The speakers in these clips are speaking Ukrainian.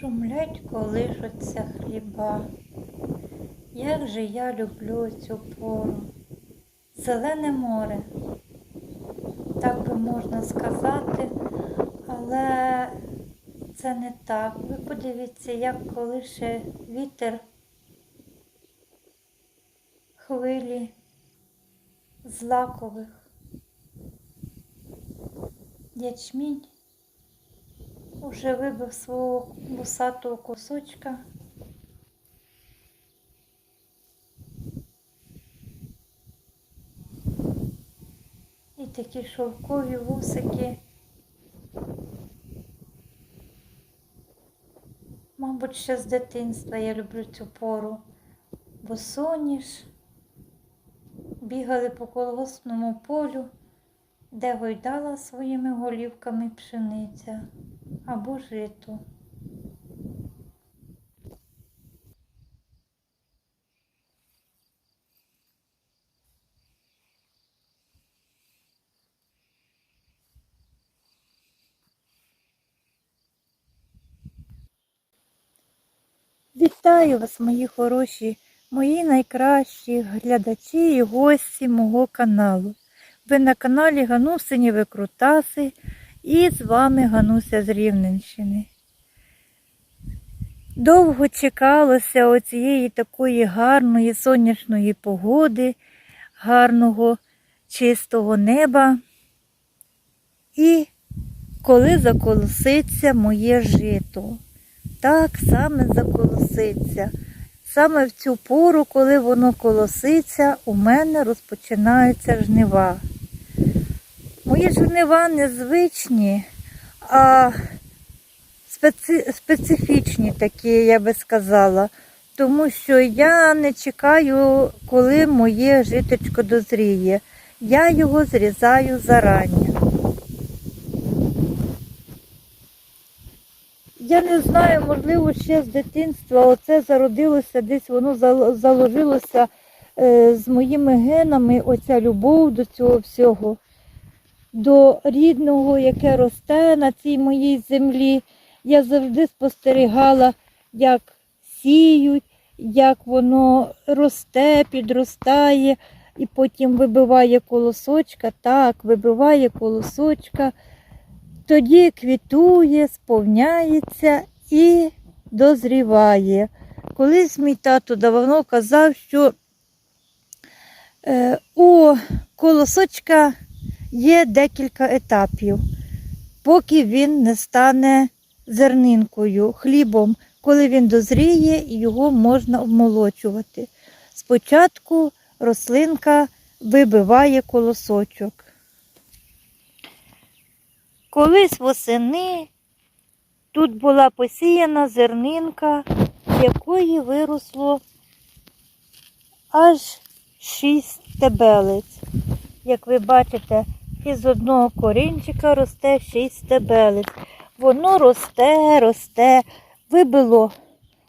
Шумлять колишуться хліба. Як же я люблю цю пору. Зелене море. Так би можна сказати, але це не так. Ви подивіться, як колише вітер, хвилі злакових. Ячмінь уже вибив свого вусатого кусочка. І такі шовкові вусики. Мабуть, ще з дитинства я люблю цю пору, бо соніш бігали по колгоспному полю, де гойдала своїми голівками пшениця або жито. Вітаю вас, мої хороші, мої найкращі глядачі і гості мого каналу. Ви на каналі Ганусині Викрутаси і з вами Гануся з Рівненщини. Довго чекалося оцієї такої гарної сонячної погоди, гарного чистого неба. І коли заколоситься моє жито. Так саме заколоситься. Саме в цю пору, коли воно колоситься, у мене розпочинаються жнива. Мої жнива незвичні, а специ... специфічні такі, я би сказала. Тому що я не чекаю, коли моє житочко дозріє. Я його зрізаю зарані. Я не знаю, можливо, ще з дитинства оце зародилося, десь воно заложилося е, з моїми генами, оця любов до цього всього, до рідного, яке росте на цій моїй землі. Я завжди спостерігала, як сіють, як воно росте, підростає і потім вибиває колосочка. Так, вибиває колосочка тоді квітує, сповняється і дозріває. Колись мій тато давно казав, що е, у колосочка є декілька етапів, поки він не стане зернинкою, хлібом, коли він дозріє, його можна обмолочувати. Спочатку рослинка вибиває колосочок. Колись восени тут була посіяна зернинка, з якої виросло аж шість стебелець. Як ви бачите, із одного корінчика росте шість стебелець. Воно росте, росте, вибило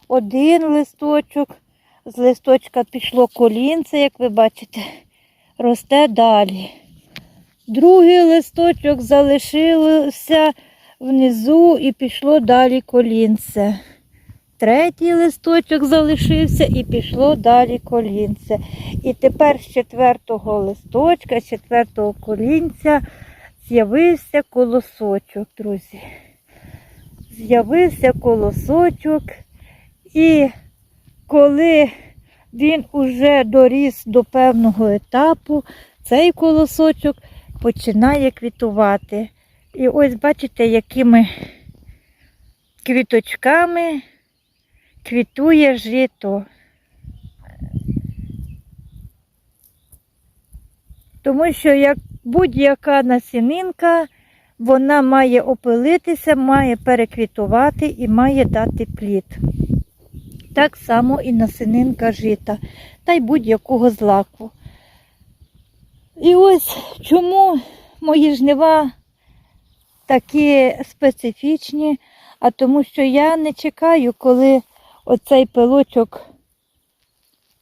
один листочок, з листочка пішло колінце, як ви бачите, росте далі. Другий листочок залишився внизу і пішло далі колінце. Третій листочок залишився і пішло далі колінце. І тепер з четвертого листочка, з четвертого колінця з'явився колосочок, друзі. З'явився колосочок, і коли він уже доріс до певного етапу, цей колосочок починає квітувати. І ось бачите, якими квіточками квітує жито. Тому що як будь-яка насінинка, вона має опилитися, має переквітувати і має дати плід. Так само і насінинка жита, та й будь-якого злаку. І ось чому мої жнива такі специфічні, а тому що я не чекаю, коли оцей пилочок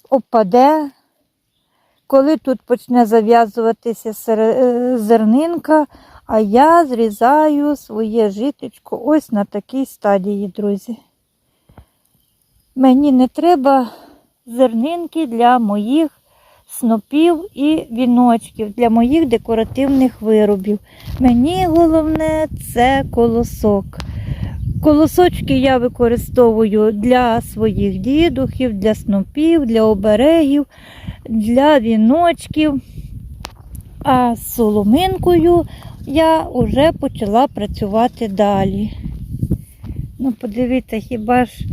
опаде, коли тут почне зав'язуватися е, зернинка, а я зрізаю своє житочко ось на такій стадії, друзі. Мені не треба зернинки для моїх снопів і віночків, для моїх декоративних виробів. Мені головне це колосок. Колосочки я використовую для своїх дідухів, для снопів, для оберегів, для віночків. А з соломинкою я вже почала працювати далі. Ну, подивіться, хіба ж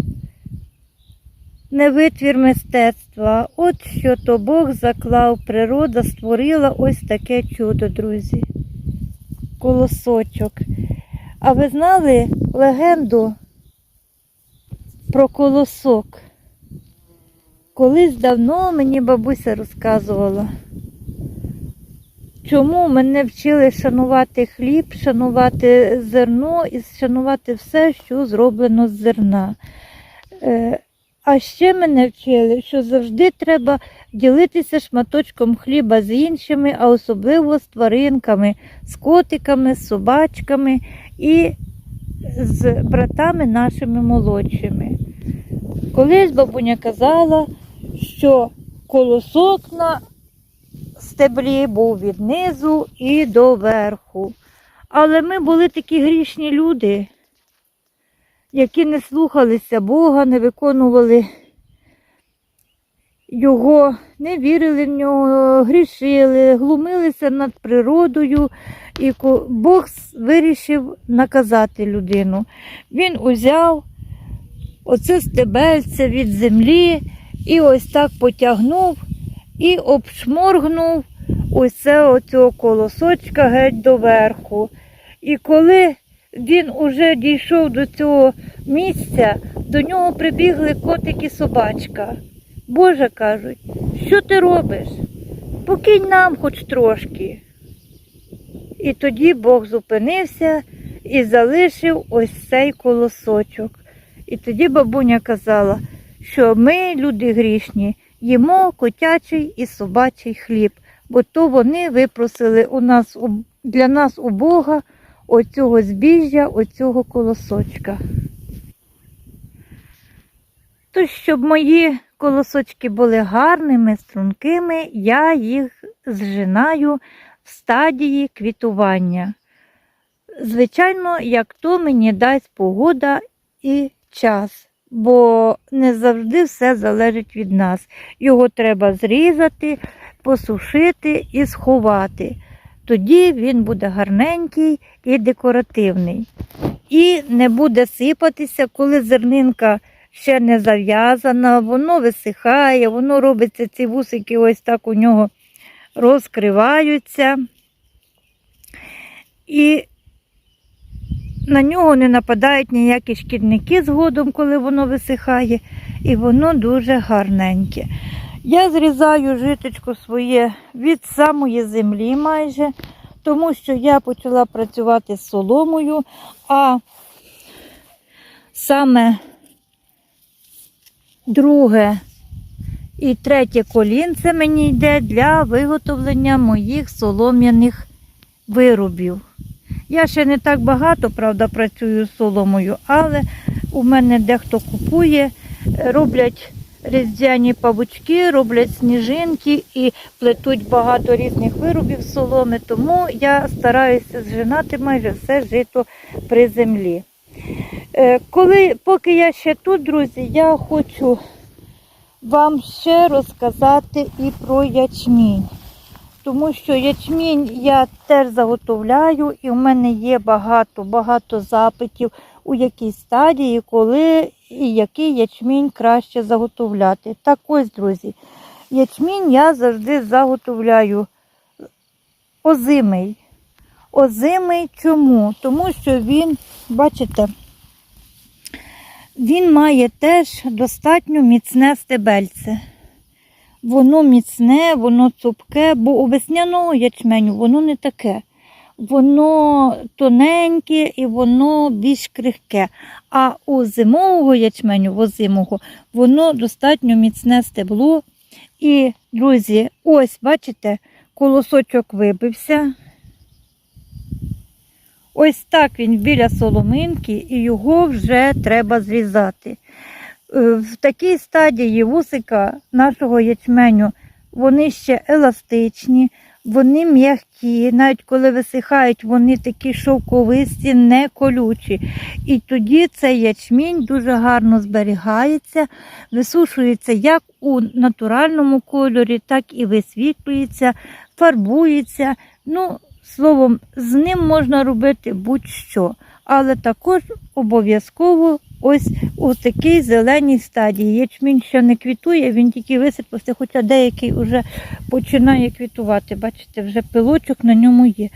не витвір мистецтва. От що то Бог заклав, природа створила ось таке чудо, друзі. Колосочок. А ви знали легенду про колосок? Колись давно мені бабуся розказувала, чому мене вчили шанувати хліб, шанувати зерно і шанувати все, що зроблено з зерна. Е, А ще мене вчили, що завжди треба ділитися шматочком хліба з іншими, а особливо з тваринками, з котиками, з собачками і з братами нашими молодшими. Колись бабуня казала, що колосок на стеблі був від низу і до верху. Але ми були такі грішні люди, які не слухалися Бога, не виконували Його, не вірили в нього, грішили, глумилися над природою, і Бог вирішив наказати людину. Він узяв оце стебельце від землі і ось так потягнув і обшморгнув це оцього колосочка геть до верху. І коли він уже дійшов до цього місця, до нього прибігли котик і собачка. Боже кажуть, що ти робиш? Покинь нам хоч трошки. І тоді Бог зупинився і залишив ось цей колосочок. І тоді бабуня казала, що ми, люди грішні, їмо котячий і собачий хліб, бо то вони випросили у нас для нас у Бога оцього збіжжя, оцього колосочка. То, щоб мої колосочки були гарними, стрункими, я їх зжинаю в стадії квітування. Звичайно, як то мені дасть погода і час, бо не завжди все залежить від нас. Його треба зрізати, посушити і сховати. Тоді він буде гарненький і декоративний. І не буде сипатися, коли зернинка ще не зав'язана, воно висихає, воно робиться, ці вусики ось так у нього розкриваються. І на нього не нападають ніякі шкідники згодом, коли воно висихає, і воно дуже гарненьке. Я зрізаю житочко своє від самої землі майже, тому що я почала працювати з соломою, а саме друге і третє колінце мені йде для виготовлення моїх солом'яних виробів. Я ще не так багато, правда, працюю з соломою, але у мене дехто купує, роблять різдвяні павучки, роблять сніжинки і плетуть багато різних виробів соломи, тому я стараюся зжинати майже все жито при землі. Е, Коли, поки я ще тут, друзі, я хочу вам ще розказати і про ячмінь. Тому що ячмінь я теж заготовляю, і в мене є багато багато запитів, у якій стадії, коли і який ячмінь краще заготовляти. Так ось, друзі, ячмінь я завжди заготовляю озимий. Озимий чому? Тому що він, бачите, він має теж достатньо міцне стебельце. Воно міцне, воно цупке, бо у весняного ячменю воно не таке. Воно тоненьке і воно більш крихке. А у зимового ячменю, в озимого, воно достатньо міцне стебло. І, друзі, ось, бачите, колосочок вибився. Ось так він біля соломинки, і його вже треба зрізати. е, в такій стадії вусика нашого ячменю вони ще еластичні, вони м'які, навіть коли висихають, вони такі шовковисті, не колючі. І тоді цей ячмінь дуже гарно зберігається, висушується як у натуральному кольорі, так і висвітлюється, фарбується. Ну, словом, з ним можна робити будь-що. Але також обов'язково ось у такій зеленій стадії. Ячмінь ще не квітує, він тільки висипався, хоча деякий вже починає квітувати. Бачите, вже пилочок на ньому є.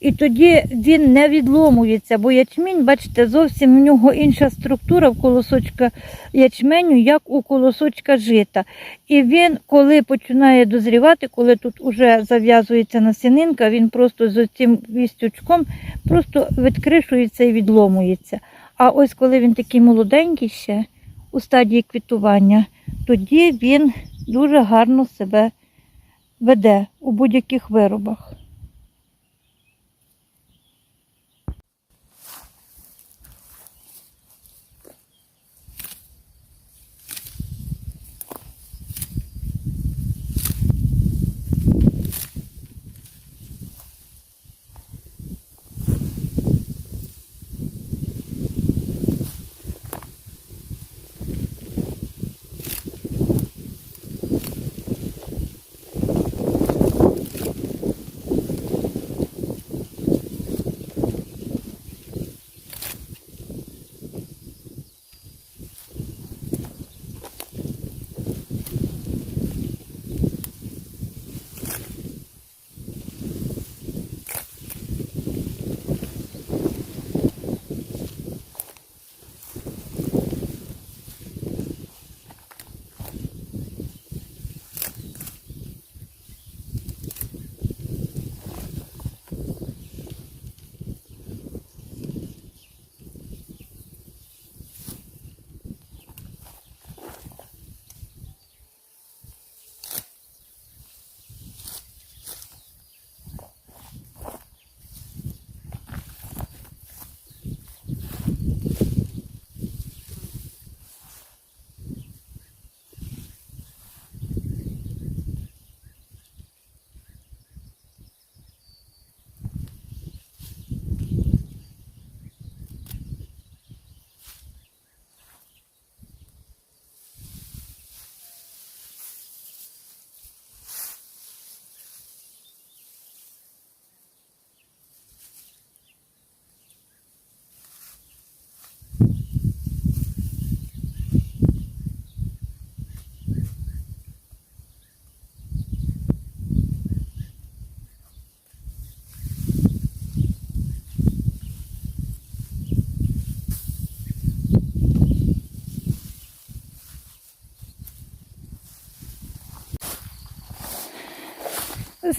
І тоді він не відломується, бо ячмінь, бачите, зовсім в нього інша структура в колосочка ячменю, як у колосочка жита. І він, коли починає дозрівати, коли тут вже зав'язується насінинка, він просто з цим вістючком просто відкришується і відломується. А ось коли він такий молоденький ще у стадії квітування, тоді він дуже гарно себе веде у будь-яких виробах.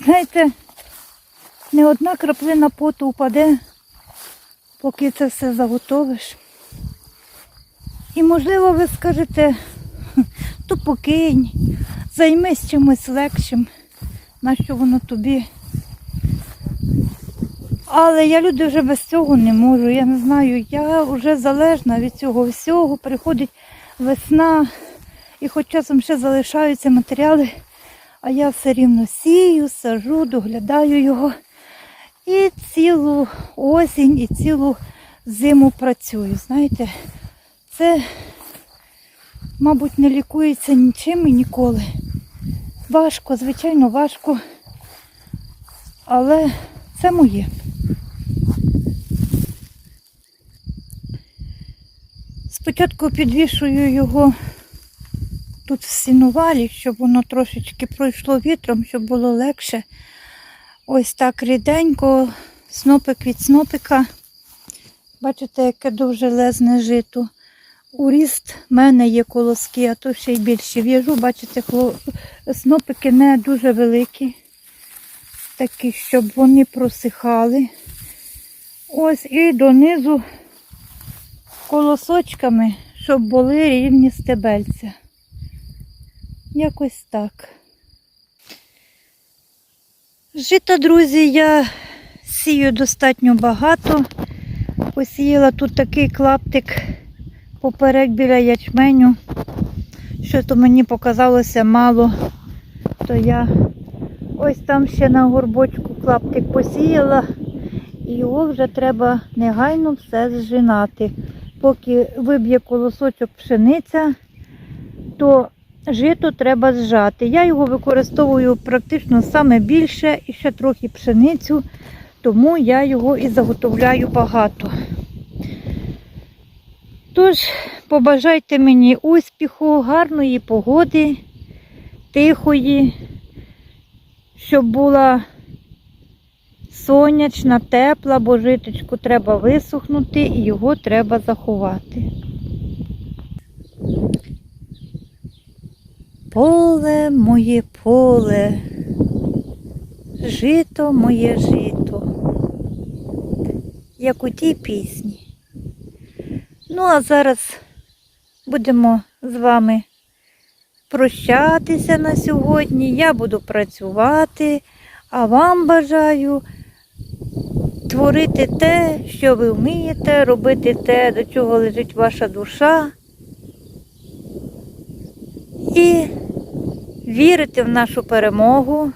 Знаєте, не одна краплина поту впаде, поки це все заготовиш. І можливо ви скажете, то покинь, займись чимось легшим, нащо воно тобі. Але я люди вже без цього не можу. Я не знаю, я вже залежна від цього всього. Приходить весна, і хоч часом ще залишаються матеріали, а я все рівно сію, сажу, доглядаю його. І цілу осінь, і цілу зиму працюю. Знаєте, це, мабуть, не лікується нічим і ніколи. Важко, звичайно, важко. Але це моє. Спочатку підвішую його тут в сінувалі, щоб воно трошечки пройшло вітром, щоб було легше. Ось так ріденько, снопик від снопика. Бачите, яке дуже лезне жито. У ріст в мене є колоски, а то ще й більше в'яжу. Бачите, снопики не дуже великі, такі, щоб вони просихали. Ось і донизу колосочками, щоб були рівні стебельця. Якось так. Жита, друзі, я сію достатньо багато. Посіяла тут такий клаптик поперек біля ячменю. Що то мені показалося мало, то я ось там ще на горбочку клаптик посіяла, і його вже треба негайно все зжинати. Поки виб'є колосочок пшениця, то жито треба зжати. Я його використовую практично саме більше і ще трохи пшеницю, тому я його і заготовляю багато. Тож, побажайте мені успіху, гарної погоди, тихої, щоб була сонячна, тепла, бо житочку треба висохнути і його треба заховати. Поле моє поле, жито моє жито, як у тій пісні. Ну, а зараз будемо з вами прощатися на сьогодні. Я буду працювати, а вам бажаю творити те, що ви вмієте, робити те, до чого лежить ваша душа. І вірити в нашу перемогу,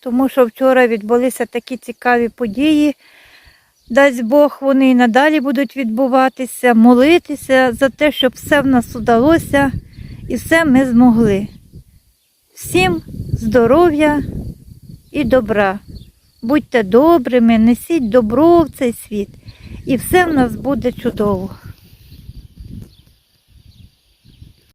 тому що вчора відбулися такі цікаві події. Дасть Бог, вони і надалі будуть відбуватися, молитися за те, щоб все в нас удалося і все ми змогли. Всім здоров'я і добра. Будьте добрими, несіть добро в цей світ, і все в нас буде чудово.